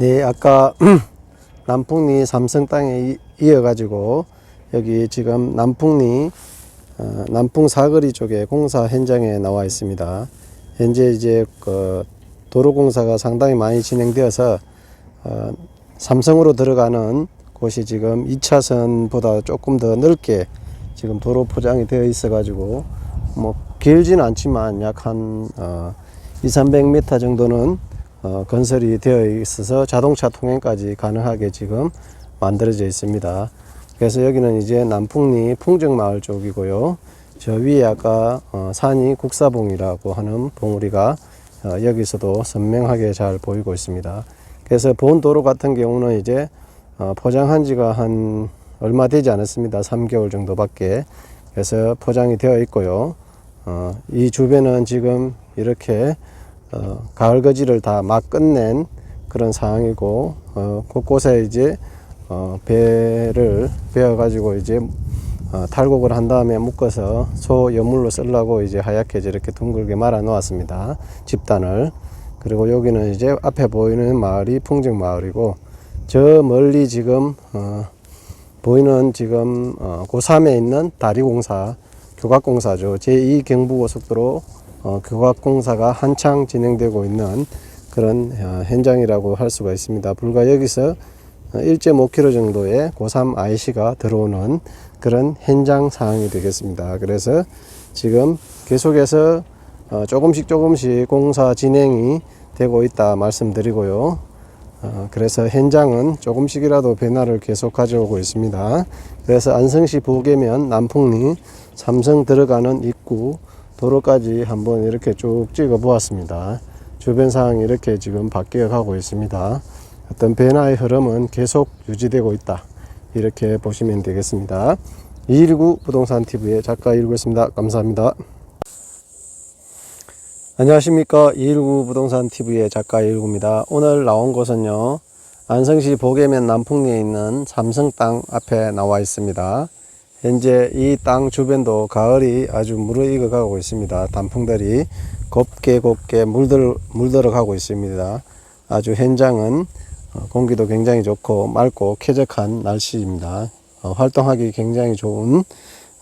네, 아까 남풍리 삼성 땅에 이- 이어가지고 여기 지금 남풍리 어, 남풍 사거리 쪽에 공사 현장에 나와 있습니다. 현재 이제 그 도로 공사가 상당히 많이 진행되어서 어, 삼성으로 들어가는 곳이 지금 2차선보다 조금 더 넓게 지금 도로 포장이 되어 있어 가지고 뭐 길지는 않지만 약한 어, 2, 300m 정도는 어, 건설이 되어 있어서 자동차 통행까지 가능하게 지금 만들어져 있습니다. 그래서 여기는 이제 남풍리 풍정마을 쪽이고요. 저 위에 아까 어, 산이 국사봉이라고 하는 봉우리가 어, 여기서도 선명하게 잘 보이고 있습니다. 그래서 본 도로 같은 경우는 이제 어, 포장한 지가 한 얼마 되지 않았습니다. 3개월 정도밖에. 그래서 포장이 되어 있고요. 어, 이 주변은 지금 이렇게 어, 가을 거지를 다 막 끝낸 그런 상황이고 어, 곳곳에 이제 어, 배를 베어 가지고 이제 어, 탈곡을 한 다음에 묶어서 소 여물로 쓰려고 이제 하얗게 저렇게 둥글게 말아 놓았습니다. 집단을. 그리고 여기는 이제 앞에 보이는 마을이 풍정 마을이고 저 멀리 지금 어, 보이는 지금 어, 고3에 있는 다리공사 교각공사죠. 제2 경부고속도로 어, 교각공사가 한창 진행되고 있는 그런 어, 현장이라고 할 수가 있습니다. 불과 여기서 어, 1.5km 정도의 고3 IC가 들어오는 그런 현장 상황이 되겠습니다. 그래서 지금 계속해서 어, 조금씩 조금씩 공사 진행이 되고 있다 말씀드리고요. 어, 그래서 현장은 조금씩이라도 변화를 계속 가져오고 있습니다. 그래서 안성시 보계면 남풍리 삼성 들어가는 입구 도로까지 한번 이렇게 쭉 찍어 보았습니다. 주변 상황이 이렇게 지금 바뀌어 가고 있습니다. 어떤 변화의 흐름은 계속 유지되고 있다. 이렇게 보시면 되겠습니다. 219 부동산 TV의 작가 일구였습니다. 감사합니다. 안녕하십니까. 219 부동산 TV의 작가 일구입니다. 오늘 나온 곳은요. 안성시 보계면 남풍리에 있는 삼성 땅 앞에 나와 있습니다. 현재 이 땅 주변도 가을이 아주 무르익어 가고 있습니다. 단풍들이 곱게 곱게 물들, 물들어 가고 있습니다. 아주 현장은 어, 공기도 굉장히 좋고 맑고 쾌적한 날씨입니다. 어, 활동하기 굉장히 좋은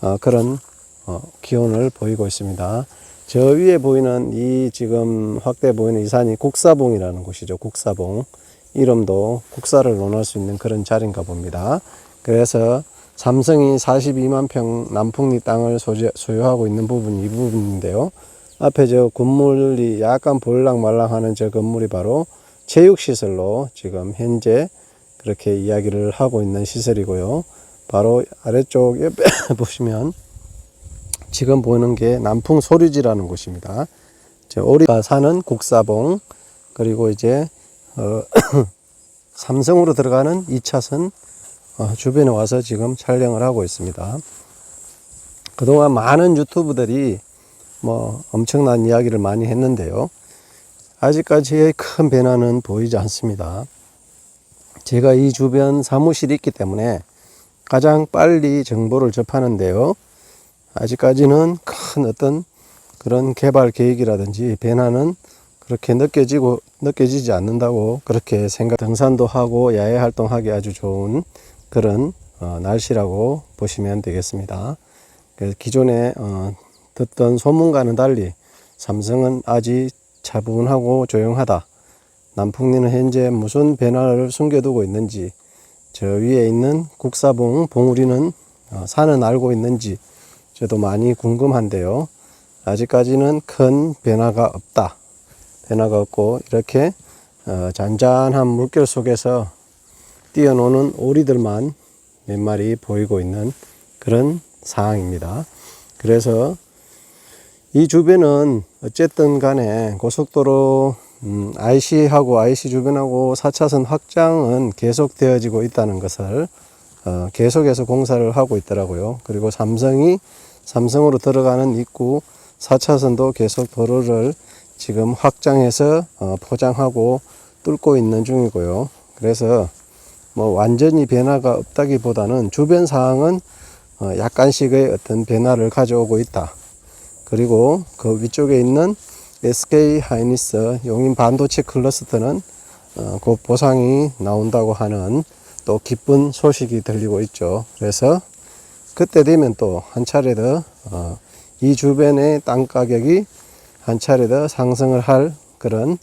어, 그런 어, 기온을 보이고 있습니다. 저 위에 보이는 이 지금 확대 보이는 이 산이 국사봉이라는 곳이죠. 국사봉. 이름도 국사를 논할 수 있는 그런 자리인가 봅니다. 그래서 삼성이 42만 평 남풍리 땅을 소유하고 있는 부분이 이 부분인데요. 앞에 저 건물이 약간 볼랑말랑하는 저 건물이 바로 체육시설로 지금 현재 그렇게 이야기를 하고 있는 시설이고요. 바로 아래쪽 옆에 보시면 지금 보이는 게 남풍 소류지라는 곳입니다. 저 오리가 사는 국사봉 그리고 이제 어, 삼성으로 들어가는 2차선 어, 주변에 와서 지금 촬영을 하고 있습니다. 그동안 많은 유튜브들이 뭐 엄청난 이야기를 많이 했는데요. 아직까지의 큰 변화는 보이지 않습니다. 제가 이 주변 사무실이 있기 때문에 가장 빨리 정보를 접하는데요. 아직까지는 큰 어떤 그런 개발 계획이라든지 변화는 그렇게 느껴지고 느껴지지 않는다고 그렇게 생각 등산도 하고 야외 활동하기 아주 좋은 그런 어, 날씨라고 보시면 되겠습니다. 그래서 기존에 어, 듣던 소문과는 달리 삼성은 아직 차분하고 조용하다. 남풍리는 현재 무슨 변화를 숨겨두고 있는지 저 위에 있는 국사봉 봉우리는 어, 산은 알고 있는지 저도 많이 궁금한데요. 아직까지는 큰 변화가 없다. 변화가 없고 이렇게 어, 잔잔한 물결 속에서 뛰어노는 오리들만 몇 마리 보이고 있는 그런 상황입니다. 그래서 이 주변은 어쨌든 간에 고속도로 음, IC하고 IC 주변하고 4차선 확장은 계속 되어지고 있다는 것을 어, 계속해서 공사를 하고 있더라고요. 그리고 삼성이 삼성으로 들어가는 입구 4차선도 계속 도로를 지금 확장해서 어, 포장하고 뚫고 있는 중이고요. 그래서 뭐 완전히 변화가 없다기보다는 주변 상황은 어, 약간씩의 어떤 변화를 가져오고 있다. 그리고 그 위쪽에 있는 SK 하이니스 용인 반도체 클러스터는 어, 곧 보상이 나온다고 하는 또 기쁜 소식이 들리고 있죠. 그래서 그때 되면 또 한 차례 더, 어, 이 주변의 땅 가격이 한 차례 더 상승을 할 그런,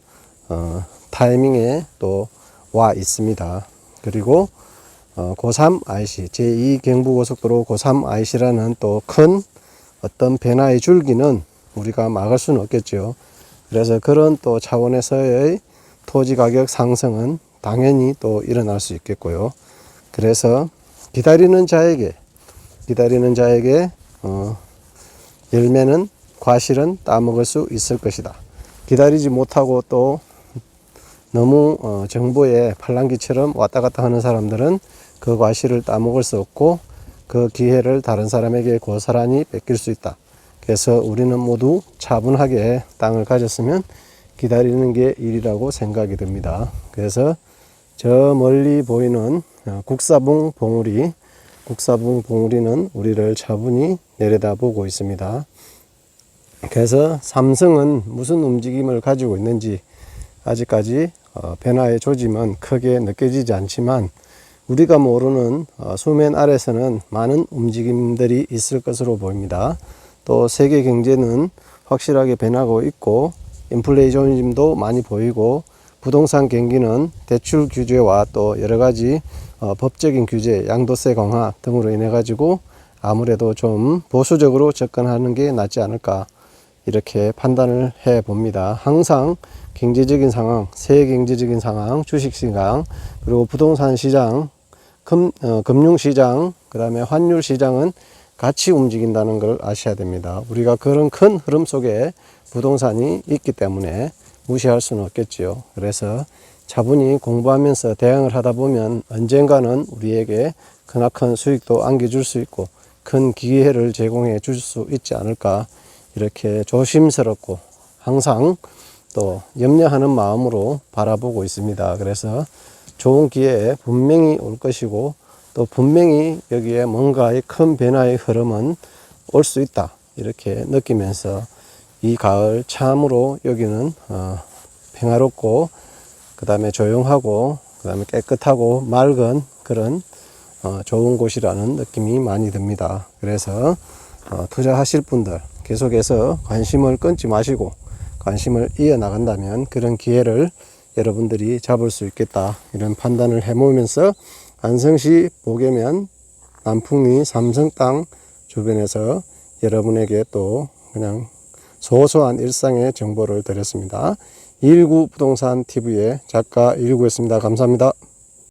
어, 타이밍에 또 와 있습니다. 그리고, 어, 고3 IC, 제2 경부고속도로 고3 IC라는 또 큰 어떤 변화의 줄기는 우리가 막을 수는 없겠죠. 그래서 그런 또 차원에서의 토지 가격 상승은 당연히 또 일어날 수 있겠고요. 그래서 기다리는 자에게 기다리는 자에게 어, 열매는 과실은 따먹을 수 있을 것이다. 기다리지 못하고 또 너무 어, 정보에 팔랑귀처럼 왔다 갔다 하는 사람들은 그 과실을 따먹을 수 없고 그 기회를 다른 사람에게 고스란히 뺏길 수 있다. 그래서 우리는 모두 차분하게 땅을 가졌으면 기다리는 게 일이라고 생각이 듭니다. 그래서 저 멀리 보이는 어, 국사봉 봉우리, 국사봉 봉우리는 우리를 차분히 내려다보고 있습니다. 그래서 삼성은 무슨 움직임을 가지고 있는지 아직까지 어, 변화의 조짐은 크게 느껴지지 않지만 우리가 모르는 어, 수면 아래서는 많은 움직임들이 있을 것으로 보입니다. 또 세계 경제는 확실하게 변하고 있고 인플레이션도 많이 보이고 부동산 경기는 대출 규제와 또 여러 가지 어, 법적인 규제, 양도세 강화 등으로 인해 가지고 아무래도 좀 보수적으로 접근하는 게 낫지 않을까 이렇게 판단을 해 봅니다. 항상 경제적인 상황, 세계 경제적인 상황, 주식 시장, 그리고 부동산 시장, 금, 어, 금융 시장, 그 다음에 환율 시장은 같이 움직인다는 걸 아셔야 됩니다. 우리가 그런 큰 흐름 속에 부동산이 있기 때문에 무시할 수는 없겠지요. 그래서 차분히 공부하면서 대응을 하다 보면 언젠가는 우리에게 크나큰 수익도 안겨줄 수 있고 큰 기회를 제공해 줄 수 있지 않을까 이렇게 조심스럽고 항상 또 염려하는 마음으로 바라보고 있습니다. 그래서 좋은 기회에 분명히 올 것이고 또 분명히 여기에 뭔가의 큰 변화의 흐름은 올 수 있다. 이렇게 느끼면서 이 가을 참으로 여기는 어, 평화롭고 그 다음에 조용하고 그 다음에 깨끗하고 맑은 그런 어, 좋은 곳이라는 느낌이 많이 듭니다. 그래서 어, 투자하실 분들 계속해서 관심을 끊지 마시고 관심을 이어나간다면 그런 기회를 여러분들이 잡을 수 있겠다 이런 판단을 해보면서 안성시 보계면 남풍리 삼성 땅 주변에서 여러분에게 또 그냥 소소한 일상의 정보를 드렸습니다. 119 부동산 TV의 작가 119였습니다. 감사합니다.